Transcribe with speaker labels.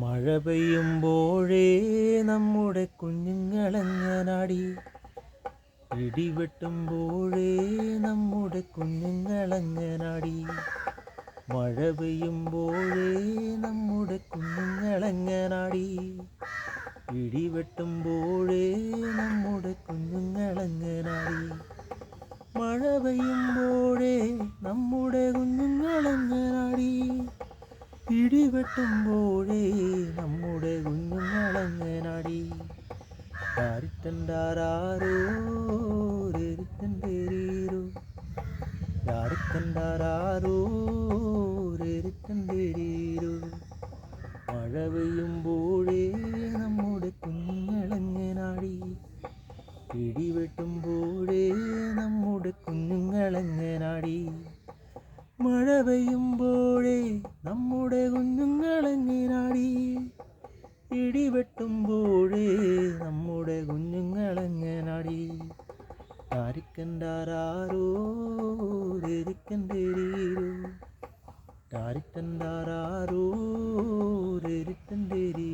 Speaker 1: മഴ പെയ്യുമ്പോഴേ നമ്മുടെ കുഞ്ഞുങ്ങളെങ്ങനാടി? ഇടിവെട്ടുമ്പോഴേ നമ്മുടെ കുഞ്ഞുങ്ങളെങ്ങനാടി? മഴ പെയ്യുമ്പോഴേ നമ്മുടെ കുഞ്ഞുങ്ങളെങ്ങനാടി? ഇടിവെട്ടുമ്പോഴേ നമ്മുടെ കുഞ്ഞുങ്ങളെങ്ങനാടി? മഴ പെയ്യുമ്പോഴേ നമ്മുടെ ഇടിവെട്ടുമ്പോഴേ നമ്മുടെ കുഞ്ഞുങ്ങളെങ്ങനാടി രാരിത്തണ്ടാരോ രരിത്തണ്ടേരീരോ മഴ പെയ്യുമ്പോഴേ നമ്മുടെ കുഞ്ഞുങ്ങളെങ്ങനാടി. ഇടിവെട്ടുമ്പോഴേ നമ്മുടെ കുഞ്ഞുങ്ങളെങ്ങനാടി. മഴ പെയ്യുമ്പോഴേ നമ്മുടെ കുഞ്ഞുങ്ങളെങ്ങിനാടി ഇടിവെട്ടുമ്പോൾ നമ്മുടെ കുഞ്ഞുങ്ങളെങ്ങനാടി ടാരിക്കൻഡാരോ രരിക്കൻഡേരീരോ ടാരിക്കൻഡാരോ രരിക്കൻഡേരീ